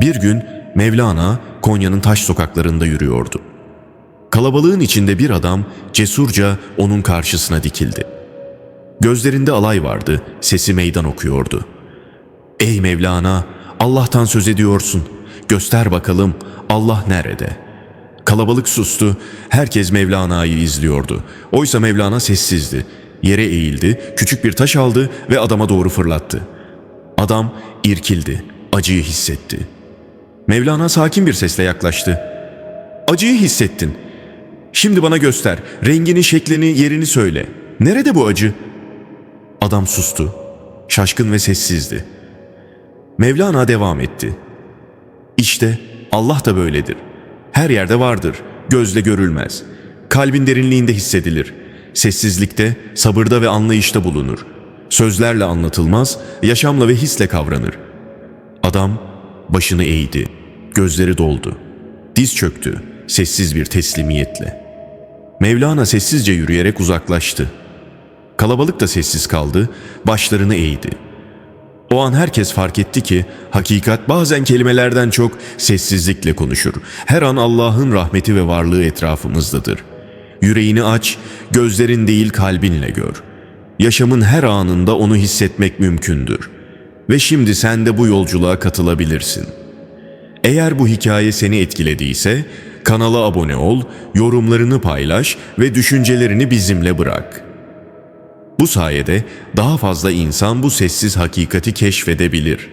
Bir gün Mevlana Konya'nın taş sokaklarında yürüyordu. Kalabalığın içinde bir adam cesurca onun karşısına dikildi. Gözlerinde alay vardı, sesi meydan okuyordu. Ey Mevlana, Allah'tan söz ediyorsun. Göster bakalım Allah nerede? Kalabalık sustu, herkes Mevlana'yı izliyordu. Oysa Mevlana sessizdi. Yere eğildi, küçük bir taş aldı ve adama doğru fırlattı. Adam irkildi, acıyı hissetti. Mevlana sakin bir sesle yaklaştı. Acıyı hissettin. Şimdi bana göster, rengini, şeklini, yerini söyle. Nerede bu acı? Adam sustu. Şaşkın ve sessizdi. Mevlana devam etti. İşte Allah da böyledir. Her yerde vardır, gözle görülmez. Kalbin derinliğinde hissedilir. Sessizlikte, sabırda ve anlayışta bulunur. Sözlerle anlatılmaz, yaşamla ve hisle kavranır. Adam başını eğdi, gözleri doldu. Diz çöktü, sessiz bir teslimiyetle. Mevlana sessizce yürüyerek uzaklaştı. Kalabalık da sessiz kaldı, başlarını eğdi. O an herkes fark etti ki hakikat bazen kelimelerden çok sessizlikle konuşur. Her an Allah'ın rahmeti ve varlığı etrafımızdadır. Yüreğini aç, gözlerin değil kalbinle gör. Yaşamın her anında onu hissetmek mümkündür. Ve şimdi sen de bu yolculuğa katılabilirsin. Eğer bu hikaye seni etkilediyse kanala abone ol, yorumlarını paylaş ve düşüncelerini bizimle bırak.'' Bu sayede daha fazla insan bu sessiz hakikati keşfedebilir.